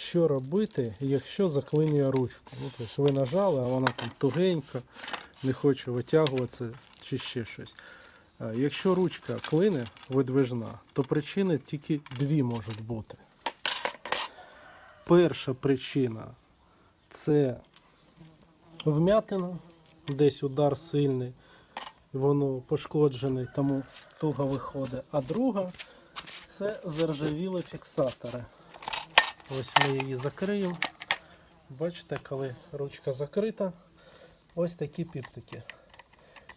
що робити, якщо заклинює ручку. Ну, тобто ви нажали, а вона там тугенька, не хоче витягуватися чи ще щось. Е, Якщо ручка клине видвижна, то причини тільки дві можуть бути. Перша причина це вмятина, десь удар сильний, воно пошкоджене, тому туго виходить. А друга це заржавіли фіксатори. Ось ми її закриємо. Бачите, коли ручка закрита, ось такі піптики.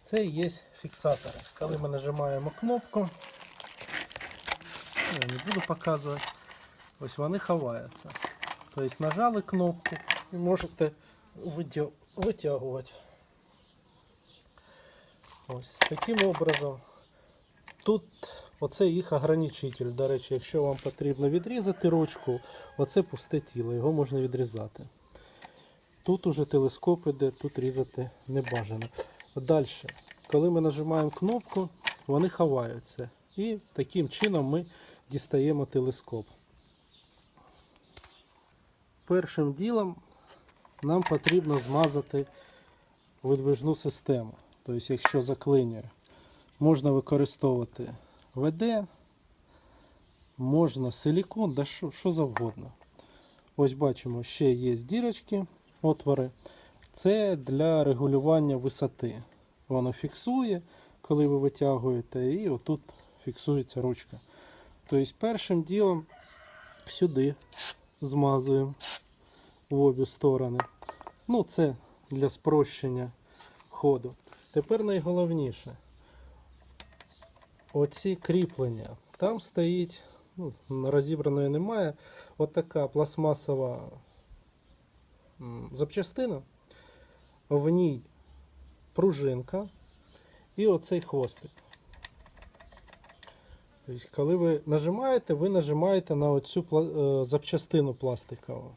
Це і є фіксатори. Коли ми нажимаємо кнопку, я не буду показувати, ось вони ховаються. Тобто нажали кнопку і можете витягувати. Ось таким образом. Тут оце їх ограничитель. До речі, якщо вам потрібно відрізати ручку, оце пусте тіло, його можна відрізати. Тут уже телескоп іде, тут різати не бажано. Далі, коли ми нажимаємо кнопку, вони ховаються. І таким чином ми дістаємо телескоп. Першим ділом нам потрібно змазати видвижну систему. Тобто, якщо заклинює, можна використовувати ВД, можна силікон, да що, що завгодно. Ось бачимо, ще є дірочки, отвори. Це для регулювання висоти. Воно фіксує, коли ви витягуєте, і отут фіксується ручка. Тобто, першим ділом сюди змазуємо в обі сторони. Ну, це для спрощення ходу. Тепер найголовніше. Оці кріплення. Там стоїть, ну, розібраної немає, отака пластмасова запчастина. В ній пружинка і оцей хвостик. Тобто, коли ви нажимаєте, ви нажимаєте на оцю е, запчастину пластикову.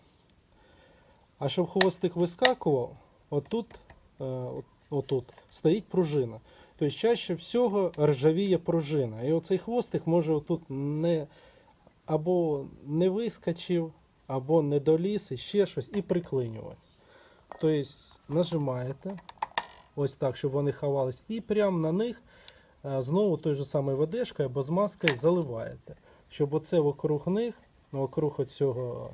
А щоб хвостик вискакував, отут, е, от- отут стоїть пружина. Тобто чаще всього ржавіє пружина. І оцей хвостик може отут не або не вискочив, або не доліз, і ще щось, і приклинювати. Тобто нажимаєте ось так, щоб вони ховались, і прямо на них е, знову той же самий ведешкою або змазкою заливаєте. Щоб оце вокруг них, вокруг цього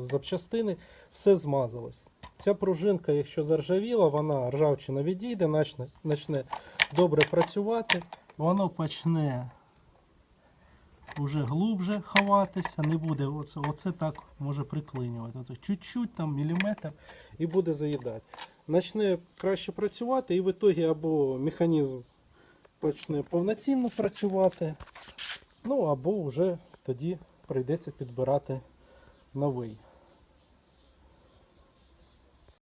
запчастини, все змазалось. Ця пружинка, якщо заржавіла, вона ржавчина відійде, почне, почне добре працювати, воно почне вже глубже ховатися, не буде оце, оце так може приклинювати. Чуть-чуть там міліметр і буде заїдати. Почне краще працювати, і в ітогі або механізм почне повноцінно працювати, ну або вже тоді прийдеться підбирати новий.